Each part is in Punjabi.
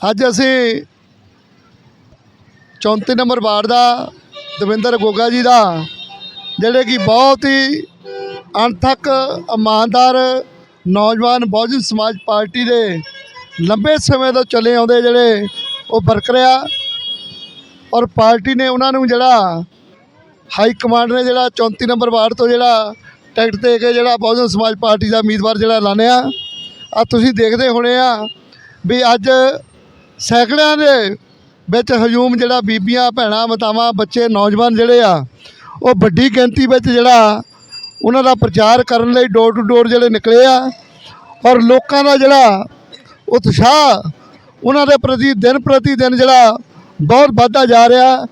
ਅੱਜ ਅਸੀਂ 34 ਨੰਬਰ ਵਾਰਡ ਦਾ ਦਵਿੰਦਰ ਗੋਗਾ ਜੀ ਦਾ, ਜਿਹੜੇ ਕਿ ਬਹੁਤ ਹੀ ਅਣਥੱਕ, ਇਮਾਨਦਾਰ ਨੌਜਵਾਨ ਬਹੁਜਨ ਸਮਾਜ ਪਾਰਟੀ ਦੇ ਲੰਬੇ ਸਮੇਂ ਤੋਂ ਚੱਲੇ ਆਉਂਦੇ ਜਿਹੜੇ ਉਹ ਵਰਕਰ ਆ ਔਰ ਪਾਰਟੀ ਨੇ ਉਹਨਾਂ ਨੂੰ ਜਿਹੜਾ ਹਾਈ ਕਮਾਂਡ ਨੇ ਜਿਹੜਾ 34 ਨੰਬਰ ਵਾਰਡ ਤੋਂ ਜਿਹੜਾ ਟਿਕਟ ਦੇ ਕੇ ਜਿਹੜਾ ਬਹੁਜਨ ਸਮਾਜ ਪਾਰਟੀ ਦਾ ਉਮੀਦਵਾਰ ਜਿਹੜਾ ਐਲਾਨਿਆ। ਆ ਤੁਸੀਂ ਦੇਖਦੇ ਹੋਣੇ ਆ ਵੀ ਅੱਜ ਸੈਂਕੜਿਆਂ ਦੇ ਵਿੱਚ ਹਜੂਮ ਜਿਹੜਾ ਬੀਬੀਆਂ, ਭੈਣਾਂ, ਮਾਤਾਵਾਂ, ਬੱਚੇ, ਨੌਜਵਾਨ ਜਿਹੜੇ ਆ, ਉਹ ਵੱਡੀ ਗਿਣਤੀ ਵਿੱਚ ਜਿਹੜਾ ਉਹਨਾਂ ਦਾ ਪ੍ਰਚਾਰ ਕਰਨ ਲਈ ਡੋਰ ਟੂ ਡੋਰ ਜਿਹੜੇ ਨਿਕਲੇ ਆ ਔਰ ਲੋਕਾਂ ਦਾ ਜਿਹੜਾ ਉਤਸ਼ਾਹ ਉਹਨਾਂ ਦੇ ਪ੍ਰਤੀ, ਦਿਨ ਪ੍ਰਤੀ ਦਿਨ ਜਿਹੜਾ ਬਹੁਤ ਵੱਧਦਾ ਜਾ ਰਿਹਾ,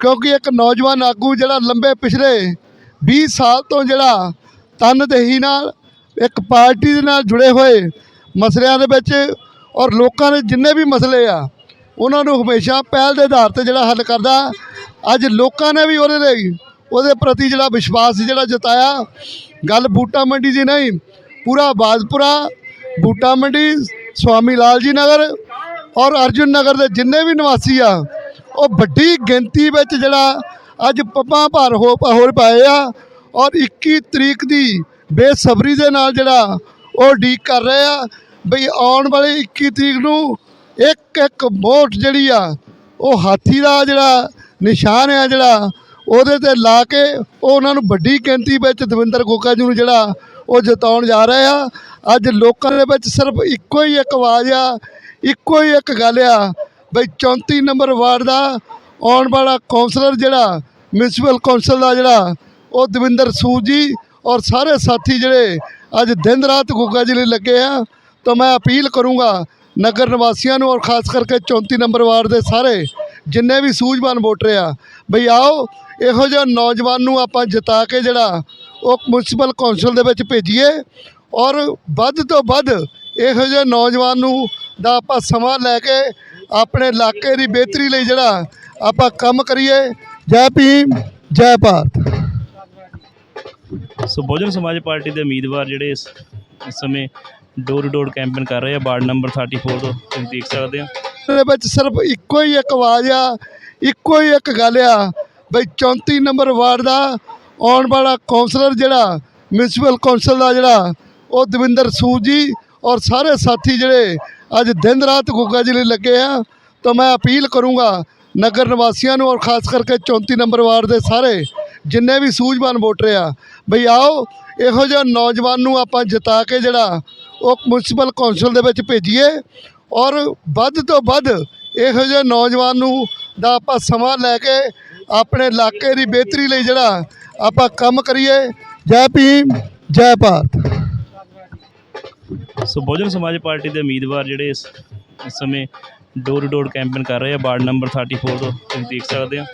ਕਿਉਂਕਿ ਇੱਕ ਨੌਜਵਾਨ ਆਗੂ ਜਿਹੜਾ ਲੰਬੇ ਪਿਛਲੇ 20 ਸਾਲ ਤੋਂ ਜਿਹੜਾ ਤਨਦੇਹੀ ਨਾਲ ਇੱਕ ਪਾਰਟੀ ਦੇ ਨਾਲ ਜੁੜੇ ਹੋਏ ਮਸਲਿਆਂ ਦੇ ਵਿੱਚ ਔਰ ਲੋਕਾਂ ਦੇ ਜਿੰਨੇ ਵੀ ਮਸਲੇ ਆ, ਉਹਨਾਂ ਨੂੰ ਹਮੇਸ਼ਾ ਪਹਿਲ ਦੇ ਆਧਾਰ ਤੇ ਜਿਹੜਾ ਹੱਲ ਕਰਦਾ। ਅੱਜ ਲੋਕਾਂ ਨੇ ਵੀ ਉਹਦੇ ਲਈ, ਉਹਦੇ ਪ੍ਰਤੀ ਜਿਹੜਾ ਵਿਸ਼ਵਾਸ ਜਿਹੜਾ ਜਤਾਇਆ। ਗੱਲ ਬੂਟਾ ਮੰਡੀ ਦੀ ਨਹੀਂ, ਪੂਰਾ ਬਾਜਪੁਰਾ ਬੂਟਾ ਮੰਡੀ, ਸਵਾਮੀ ਲਾਲ ਜੀ ਨਗਰ ਔਰ ਅਰਜੁਨ ਨਗਰ ਦੇ ਜਿੰਨੇ ਵੀ ਨਿਵਾਸੀ ਆ, ਉਹ ਵੱਡੀ ਗਿਣਤੀ ਵਿੱਚ ਜਿਹੜਾ ਅੱਜ ਪੱਪਾਂ ਭਰ ਹੋ ਹੋਰ ਪਾਏ ਆ ਔਰ 21 ਤਰੀਕ ਦੀ ਬੇਸਬਰੀ ਦੇ ਨਾਲ ਜਿਹੜਾ ਉਹ ਡੀਕ ਕਰ ਰਹੇ ਆ। ਬਈ ਆਉਣ ਵਾਲੀ 21 ਤਰੀਕ ਨੂੰ ਇੱਕ ਇੱਕ ਵੋਟ ਜਿਹੜੀ ਆ, ਉਹ ਹਾਥੀ ਦਾ ਜਿਹੜਾ ਨਿਸ਼ਾਨ ਆ ਜਿਹੜਾ, ਉਹਦੇ ਤੇ ਲਾ ਕੇ ਉਹ ਉਹਨਾਂ ਨੂੰ ਵੱਡੀ ਗਿਣਤੀ ਵਿੱਚ ਦਵਿੰਦਰ ਗੋਗਾ ਜੀ ਨੂੰ ਜਿਹੜਾ ਉਹ ਜਿਤਾਉਣ ਜਾ ਰਹੇ ਆ। ਅੱਜ ਲੋਕਾਂ ਦੇ ਵਿੱਚ ਸਿਰਫ ਇੱਕੋ ਹੀ ਇੱਕ ਆਵਾਜ਼ ਆ, ਇੱਕੋ ਹੀ ਇੱਕ ਗੱਲ ਆ, ਬਈ 34 ਨੰਬਰ ਵਾਰਡ ਦਾ ਆਉਣ ਵਾਲਾ ਕੌਂਸਲਰ ਜਿਹੜਾ ਮਿਊਨਿਸਪਲ ਕੌਂਸਲ ਦਾ ਜਿਹੜਾ, ਉਹ ਦਵਿੰਦਰ ਸੂਦ ਜੀ ਔਰ ਸਾਰੇ ਸਾਥੀ ਜਿਹੜੇ ਅੱਜ ਦਿਨ ਰਾਤ ਗੋਗਾ ਜੀ ਲਈ ਲੱਗੇ ਆ। ਤਾਂ ਮੈਂ ਅਪੀਲ ਕਰੂੰਗਾ ਨਗਰ ਨਿਵਾਸੀਆਂ ਨੂੰ ਔਰ ਖਾਸ ਕਰਕੇ 34 ਨੰਬਰ ਵਾਰਡ ਦੇ ਸਾਰੇ ਜਿੰਨੇ ਵੀ ਸੂਝਵਾਨ ਵੋਟਰ ਆ, ਬਈ ਆਓ, ਇਹੋ ਜਿਹੇ ਨੌਜਵਾਨ ਨੂੰ ਆਪਾਂ ਜਿਤਾ ਕੇ ਜਿਹੜਾ ਉਹ ਮਿਊਨਿਸਪਲ ਕੌਂਸਲ ਦੇ ਵਿੱਚ ਭੇਜੀਏ ਔਰ ਵੱਧ ਤੋਂ ਵੱਧ ਇਹੋ ਜਿਹੇ ਨੌਜਵਾਨ ਨੂੰ ਦਾ ਆਪਾਂ ਸਮਾਂ ਲੈ ਕੇ ਆਪਣੇ ਇਲਾਕੇ ਦੀ ਬਿਹਤਰੀ ਲਈ ਜਿਹੜਾ ਆਪਾਂ ਕੰਮ ਕਰੀਏ। ਜੈ ਭੀਮ, ਜੈ ਭਾਰਤ। ਸੋ ਬਹੁਜਨ ਸਮਾਜ ਪਾਰਟੀ ਦੇ ਉਮੀਦਵਾਰ ਜਿਹੜੇ ਇਸ ਸਮੇਂ ਡੋਰ ਟੂ ਡੋਰ ਕੈਂਪੇਨ ਕਰ ਰਹੇ ਆ, ਵਾਰਡ ਨੰਬਰ 34 ਤੋਂ ਤੁਸੀਂ ਦੇਖ ਸਕਦੇ ਹੋ। ਦੇ ਵਿੱਚ ਸਿਰਫ ਇੱਕੋ ਹੀ ਇੱਕ ਆਵਾਜ਼ ਆ, ਇੱਕੋ ਹੀ ਇੱਕ ਗੱਲ ਆ, ਬਈ 34 ਨੰਬਰ ਵਾਰਡ ਦਾ ਆਉਣ ਵਾਲਾ ਕੌਂਸਲਰ ਜਿਹੜਾ ਮਿਊਨਿਸਪਲ ਕੌਂਸਲ ਦਾ ਜਿਹੜਾ, ਉਹ ਦਵਿੰਦਰ ਸੂਦ ਜੀ ਔਰ ਸਾਰੇ ਸਾਥੀ ਜਿਹੜੇ ਅੱਜ ਦਿਨ ਰਾਤ ਗੁੱਗਾ ਜੀ ਲਈ ਲੱਗੇ ਆ, ਤਾਂ ਮੈਂ ਅਪੀਲ ਕਰੂੰਗਾ ਨਗਰ ਨਿਵਾਸੀਆਂ ਨੂੰ ਔਰ ਖਾਸ ਕਰਕੇ 34 ਨੰਬਰ ਵਾਰਡ ਦੇ ਸਾਰੇ, ਜਿੰਨੇ ਵੀ ਸੂਝਵਾਨ ਵੋਟਰ ਆ, ਬਈ ਆਓ, ਇਹੋ ਜਿਹੇ ਨੌਜਵਾਨ ਨੂੰ ਆਪਾਂ ਜਿਤਾ ਕੇ ਜਿਹੜਾ ਉਹ ਮਿਊਨਿਸਪਲ ਕੌਂਸਲ ਦੇ ਵਿੱਚ ਭੇਜੀਏ ਔਰ ਵੱਧ ਤੋਂ ਵੱਧ ਇਹੋ ਜਿਹੇ ਨੌਜਵਾਨ ਨੂੰ ਦਾ ਆਪਾਂ ਸਮਾਂ ਲੈ ਕੇ ਆਪਣੇ ਇਲਾਕੇ ਦੀ ਬਿਹਤਰੀ ਲਈ ਜਿਹੜਾ ਆਪਾਂ ਕੰਮ ਕਰੀਏ। ਜੈ ਭੀਮ, ਜੈ ਭਾਰਤ। ਸੋ ਬਹੁਜਨ ਸਮਾਜ ਪਾਰਟੀ ਦੇ ਉਮੀਦਵਾਰ ਜਿਹੜੇ ਇਸ ਸਮੇਂ ਡੋਰ ਟੂ ਡੋਰ ਕੈਂਪੇਨ ਕਰ ਰਹੇ ਆ, ਵਾਰਡ ਨੰਬਰ 34 ਤੋਂ ਤੁਸੀਂ ਦੇਖ ਸਕਦੇ ਹੋ।